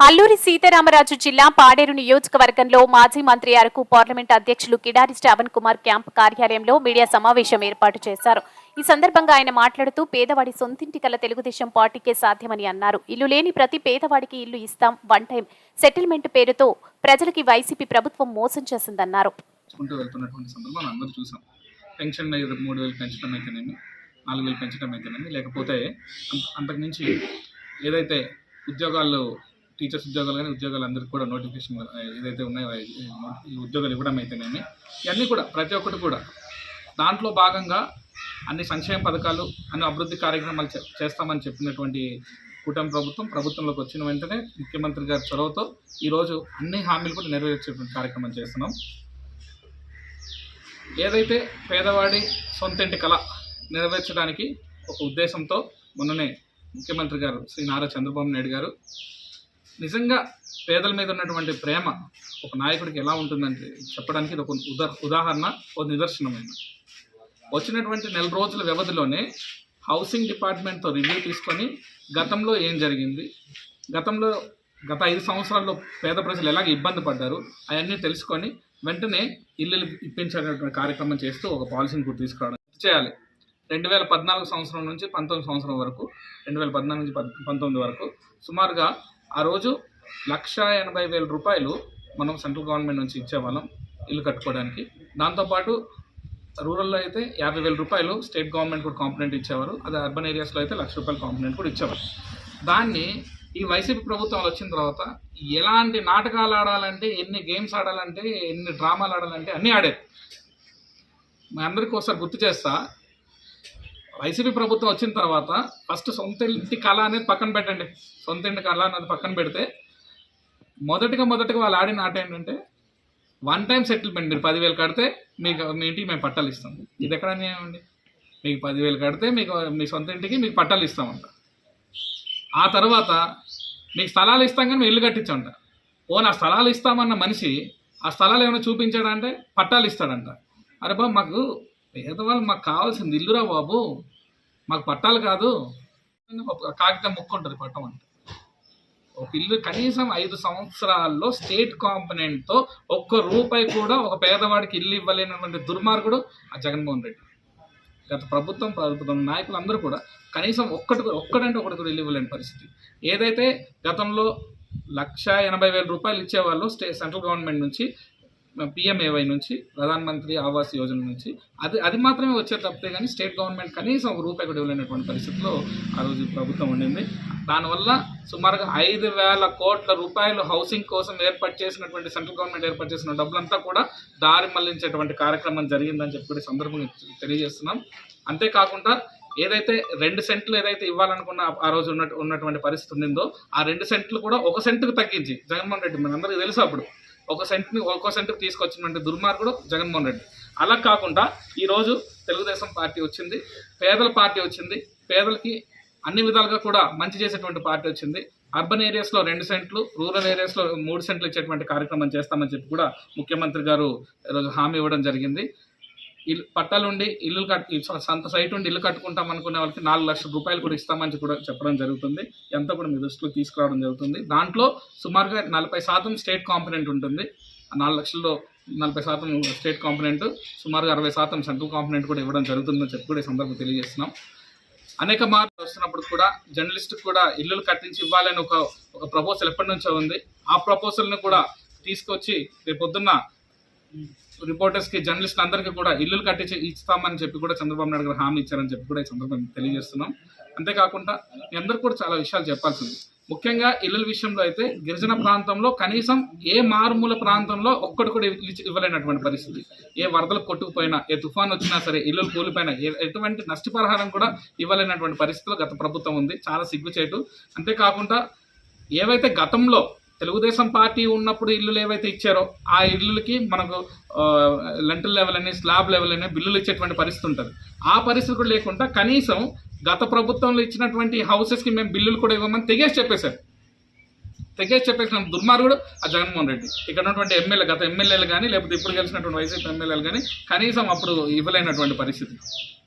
అల్లూరి సీతారామరాజు జిల్లా పాడేరు నియోజకవర్గంలో మాజీ మంత్రి అరకు పార్లమెంట్ అధ్యక్షులు కిడారి శ్రావణ్ కుమార్ క్యాంప్ కార్యాలయంలో మీడియా సమావేశం ఏర్పాటు చేశారు. ఈ సందర్భంగా ఆయన మాట్లాడుతూ పేదవాడి సొంతింటి కల తెలుగుదేశం పార్టీకే సాధ్యమని అన్నారు. ఇల్లు లేని ప్రతి పేదవాడికి ఇల్లు ఇస్తాం వన్ టైం. సెటిల్మెంట్ పేరుతో ప్రజలకి వైసీపీ ప్రభుత్వం మోసం చేసిందన్నారు. పెన్షన్ మూడు వేలు పెంచడం అయితేనేమి నాలుగు వేలు పెంచడం అయితేనేమి లేకపోతే అంతకుమించి ఏదైతే ఉద్యోగాల్లో టీచర్స్ ఉద్యోగాలు కానీ ఉద్యోగాలు అందరికీ కూడా నోటిఫికేషన్ ఏదైతే ఉన్నాయో ఈ ఉద్యోగాలు ఇవ్వడం అయితేనేమి ఇవన్నీ కూడా ప్రతి ఒక్కటి కూడా. దాంట్లో భాగంగా అన్ని సంక్షేమ పథకాలు అన్ని అభివృద్ధి కార్యక్రమాలు చేస్తామని చెప్పినటువంటి కూటమి ప్రభుత్వం ప్రభుత్వంలోకి వచ్చిన వెంటనే ముఖ్యమంత్రి గారి చొరవతో ఈరోజు అన్ని హామీలు కూడా నెరవేర్చేటువంటి కార్యక్రమం చేస్తున్నాం. ఏదైతే పేదవాడి సొంతింటి కళ నెరవేర్చడానికి ఒక ఉద్దేశంతో మొన్ననే ముఖ్యమంత్రి గారు శ్రీ నారా చంద్రబాబు నాయుడు గారు నిజంగా పేదల మీద ఉన్నటువంటి ప్రేమ ఒక నాయకుడికి ఎలా ఉంటుందంటే చెప్పడానికి ఇది ఒక ఉదా ఉదాహరణ ఒక నిదర్శనమైన. వచ్చినటువంటి నెల రోజుల వ్యవధిలోనే హౌసింగ్ డిపార్ట్మెంట్తో రివ్యూ తీసుకొని గతంలో ఏం జరిగింది? గతంలో గత ఐదు సంవత్సరాల్లో పేద ప్రజలు ఎలాగ ఇబ్బంది పడ్డారు? అవన్నీ తెలుసుకొని వెంటనే ఇల్లు ఇప్పించేటటువంటి కార్యక్రమం చేస్తూ ఒక పాలసీని కూడా తీసుకురావడం చేయాలి. రెండు వేల పద్నాలుగు సంవత్సరం నుంచి పంతొమ్మిది సంవత్సరం వరకు రెండు వేల పద్నాలుగు నుంచి పంతొమ్మిది వరకు సుమారుగా ఆ రోజు లక్ష ఎనభై వేల రూపాయలు మనం సెంట్రల్ గవర్నమెంట్ నుంచి ఇచ్చేవాళ్ళం ఇల్లు కట్టుకోవడానికి. దాంతోపాటు రూరల్లో అయితే యాభై వేల రూపాయలు స్టేట్ గవర్నమెంట్ కూడా కాంపనెంట్ ఇచ్చేవారు. అదే అర్బన్ ఏరియాస్లో అయితే లక్ష రూపాయలు కాంపనెంట్ కూడా ఇచ్చేవారు. దాన్ని ఈ వైసీపీ ప్రభుత్వం వచ్చిన తర్వాత ఎలాంటి నాటకాలు ఆడాలంటే ఎన్ని గేమ్స్ ఆడాలంటే ఎన్ని డ్రామాలు ఆడాలంటే అన్నీ ఆడేది మీ అందరికీ ఒకసారి గుర్తు చేస్తా వైసీపీ ప్రభుత్వం వచ్చిన తర్వాత ఫస్ట్ సొంత ఇంటి కళ అనేది పక్కన పెట్టండి. సొంత ఇంటి కళ అనేది పక్కన పెడితే మొదటిగా మొదటిగా వాళ్ళు ఆడిన ఆట ఏంటంటే వన్ టైం సెటిల్మెంట్ మీరు పదివేలు కడితే మీకు మీ ఇంటికి మేము పట్టాలు ఇస్తాం. ఇది ఎక్కడ అండి? మీకు పదివేలు కడితే మీకు మీ సొంత ఇంటికి మీకు పట్టాలు ఇస్తామంట. ఆ తర్వాత మీకు స్థలాలు ఇస్తాం కానీ మేము ఇల్లు కట్టించమంట. ఓ నా స్థలాలు ఇస్తామన్న మనిషి ఆ స్థలాలు ఏమైనా చూపించాడంటే పట్టాలు ఇస్తాడంట. అరే బాబు మాకు పేదవాళ్ళు మాకు కావాల్సింది ఇల్లురా బాబు. మాకు పట్టాలు కాదు. కాగితం ముక్కుంటుంది పట్టం అంటే ఒక ఇల్లు కనీసం ఐదు సంవత్సరాల్లో స్టేట్ కాంపనెంట్తో ఒక్క రూపాయి కూడా ఒక పేదవాడికి ఇల్లు ఇవ్వలేనటువంటి దుర్మార్గుడు ఆ జగన్మోహన్ రెడ్డి. గత ప్రభుత్వం ప్రభుత్వం నాయకులు అందరూ కూడా కనీసం ఒక్కటి కూడా- ఒక్కడంటే ఒకటి కూడా ఇల్లు ఇవ్వలేని పరిస్థితి. ఏదైతే గతంలో లక్ష ఎనభై వేల రూపాయలు ఇచ్చేవాళ్ళు స్టే సెంట్రల్ గవర్నమెంట్ నుంచి పిఎంఏవై నుంచి ప్రధాన మంత్రి ఆవాస్ యోజన నుంచి. అది అది మాత్రమే వచ్చే తప్పితే కానీ స్టేట్ గవర్నమెంట్ కనీసం ఒక రూపాయి కూడా ఇవ్వలేనటువంటి పరిస్థితిలో ఆ రోజు ప్రభుత్వం ఉండింది. దానివల్ల సుమారుగా ఐదు వేల కోట్ల రూపాయలు హౌసింగ్ కోసం ఏర్పాటు చేసినటువంటి సెంట్రల్ గవర్నమెంట్ ఏర్పాటు చేసిన డబ్బులంతా కూడా దారి మళ్ళించేటువంటి కార్యక్రమం జరిగిందని చెప్పి సందర్భంగా తెలియజేస్తున్నాం. అంతేకాకుండా ఏదైతే రెండు సెంట్లు ఏదైతే ఇవ్వాలనుకున్న ఆ- రోజు ఉన్న ఉన్నటువంటి పరిస్థితి ఉండిందో ఆ రెండు సెంట్లు కూడా ఒక సెంటుకు తగ్గించి. జగన్మోహన్ రెడ్డి మనందరికీ తెలుసు అప్పుడు. ఒక సెంట్ని ఒక్కో సెంట్కి తీసుకొచ్చినటువంటి దుర్మార్గుడు జగన్మోహన్ రెడ్డి. అలా కాకుండా ఈరోజు తెలుగుదేశం పార్టీ వచ్చింది పేదల పార్టీ వచ్చింది పేదలకి అన్ని విధాలుగా కూడా మంచి చేసేటువంటి పార్టీ వచ్చింది. అర్బన్ ఏరియాస్లో రెండు సెంట్లు రూరల్ ఏరియాస్లో మూడు సెంట్లు ఇచ్చేటువంటి కార్యక్రమం చేస్తామని చెప్పి కూడా ముఖ్యమంత్రి గారు ఈరోజు హామీ ఇవ్వడం జరిగింది. ఇల్లు పట్టాలుండి ఇల్లు కట్ సొంత సైట్ ఉండి ఇల్లు కట్టుకుంటాం అనుకునే వాళ్ళకి నాలుగు లక్షల రూపాయలు కూడా ఇస్తామని కూడా చెప్పడం జరుగుతుంది. ఎంత కూడా మీ దృష్టిలో తీసుకురావడం జరుగుతుంది. దాంట్లో సుమారుగా నలభై శాతం స్టేట్ కాంపనెంట్ ఉంటుంది. ఆ నాలుగు లక్షల్లో నలభై శాతం స్టేట్ కాంపనెంట్ సుమారుగా అరవై శాతం సెంట్రల్ కాంపనెంట్ కూడా ఇవ్వడం జరుగుతుందని చెప్పి కూడా ఈ సందర్భంగా తెలియజేస్తున్నాం. అనేక మార్పులు వస్తున్నప్పుడు కూడా జర్నలిస్ట్ కూడా ఇల్లులు కట్టించి ఇవ్వాలని ఒక ఒక ప్రపోజల్ ఎప్పటి నుంచో ఉంది. ఆ ప్రపోజల్ని కూడా తీసుకొచ్చి రేపు పొద్దున్న రిపోర్టర్స్కి జర్నలిస్ట్ అందరికీ కూడా ఇల్లులు కట్టించి ఇస్తామని చెప్పి కూడా చంద్రబాబు నాయుడు గారు హామీ ఇచ్చారని చెప్పి కూడా ఈ సందర్భంగా తెలియజేస్తున్నాం. అంతేకాకుండా మీ అందరికీ కూడా చాలా విషయాలు చెప్పాల్సింది. ముఖ్యంగా ఇల్లుల విషయంలో అయితే గిరిజన ప్రాంతంలో కనీసం ఏ మారుమూల ప్రాంతంలో ఒక్కటి కూడా ఇవ్వలేనటువంటి పరిస్థితి. ఏ వరదలు కొట్టుకుపోయినా ఏ తుఫాన్ వచ్చినా సరే ఇల్లులు కూలిపోయినా ఏ- ఎటువంటి నష్టపరిహారం కూడా ఇవ్వలేనటువంటి పరిస్థితిలో గత ప్రభుత్వం ఉంది. చాలా సిగ్గుచేటు. అంతేకాకుండా ఏవైతే గతంలో తెలుగుదేశం పార్టీ ఉన్నప్పుడు ఇల్లులు ఏవైతే ఇచ్చారో ఆ ఇల్లులకి మనకు లెంటల్ లెవెల్ అని స్లాబ్ లెవెల్ అని బిల్లులు ఇచ్చేటువంటి పరిస్థితి ఉంటుంది. ఆ పరిస్థితి కూడా లేకుండా కనీసం గత ప్రభుత్వంలో ఇచ్చినటువంటి హౌసెస్కి మేము బిల్లులు కూడా ఇవ్వమని తెగేసి చెప్పేశారు. తెగేసి చెప్పేసిన దుర్మార్గుడు ఆ జగన్మోహన్ రెడ్డి. ఇక్కడ ఉన్నటువంటి ఎమ్మెల్యే గత ఎమ్మెల్యేలు కానీ లేకపోతే ఇప్పుడు గెలిచినటువంటి వైసీపీ ఎమ్మెల్యేలు కానీ కనీసం అప్పుడు ఇవ్వలేనటువంటి పరిస్థితి.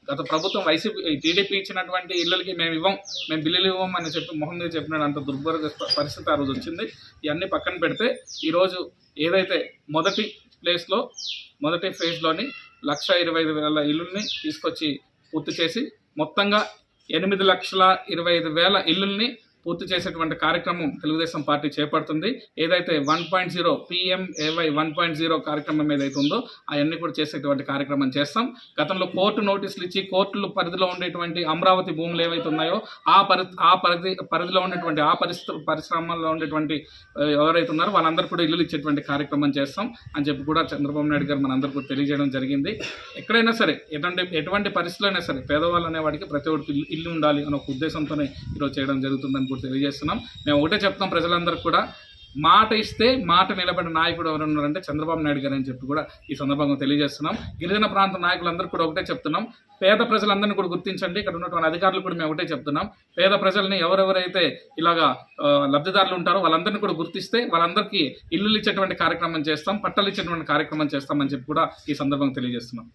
గత ప్రభుత్వం వైసీపీ టీడీపీ ఇచ్చినటువంటి ఇళ్ళకి మేము ఇవ్వం మేము బిల్లులు ఇవ్వం అని చెప్పి మొహం మీద చెప్పినాడు అంత దుర్భర పరిస్థితి ఆ రోజు వచ్చింది. ఇవన్నీ పక్కన పెడితే ఈరోజు ఏదైతే మొదటి ప్లేస్లో మొదటి ఫేజ్లోని లక్ష ఇరవై ఐదు వేల ఇల్లుల్ని తీసుకొచ్చి పూర్తి చేసి మొత్తంగా ఎనిమిది లక్షల ఇరవై ఐదు వేల ఇల్లుల్ని పూర్తి చేసేటువంటి కార్యక్రమం తెలుగుదేశం పార్టీ చేపడుతుంది. ఏదైతే one point zero PMAY one point zero కార్యక్రమం ఏదైతే ఉందో అవన్నీ కూడా చేసేటువంటి కార్యక్రమం చేస్తాం. గతంలో కోర్టు నోటీసులు ఇచ్చి కోర్టులు పరిధిలో ఉండేటువంటి అమరావతి భూములు ఏవైతే ఉన్నాయో ఆ పరి ఆ పరిధి పరిధిలో ఉన్నటువంటి ఆ పరిస్థితి పరిశ్రమల్లో ఉండేటువంటి ఎవరైతే ఉన్నారో వాళ్ళందరూ కూడా ఇల్లు ఇచ్చేటువంటి కార్యక్రమం చేస్తాం అని చెప్పి కూడా చంద్రబాబు నాయుడు గారు మనందరికీ తెలియజేయడం జరిగింది. ఎక్కడైనా సరే ఎటువంటి ఎటువంటి పరిస్థితులైనా అయినా సరే పేదవాళ్ళు అనేవాడికి ప్రతి ఒక్కరికి ఇల్లు ఇల్లు ఉండాలి అనే ఒక ఉద్దేశంతోనే ఈరోజు చేయడం జరుగుతుందని కూడా తెలియజేస్తున్నాం. మేము ఒకటే చెప్తాం ప్రజలందరికీ కూడా మాట ఇస్తే మాట నిలబడిన నాయకుడు ఎవరున్నారంటే చంద్రబాబు నాయుడు గారు అని చెప్పి కూడా ఈ సందర్భంగా తెలియజేస్తున్నాం. గిరిజన ప్రాంత నాయకులందరూ కూడా ఒకటే చెప్తున్నాం. పేద ప్రజలందరినీ కూడా గుర్తించండి. ఇక్కడ ఉన్నటువంటి అధికారులు కూడా మేము ఒకటే చెప్తున్నాం. పేద ప్రజల్ని ఎవరెవరైతే ఇలాగా లబ్ధిదారులు ఉంటారో వాళ్ళందరినీ కూడా గుర్తిస్తే వాళ్ళందరికీ ఇల్లులు ఇచ్చేటువంటి కార్యక్రమం చేస్తాం పట్టలు ఇచ్చేటువంటి కార్యక్రమం చేస్తామని చెప్పి కూడా ఈ సందర్భంగా తెలియజేస్తున్నాం.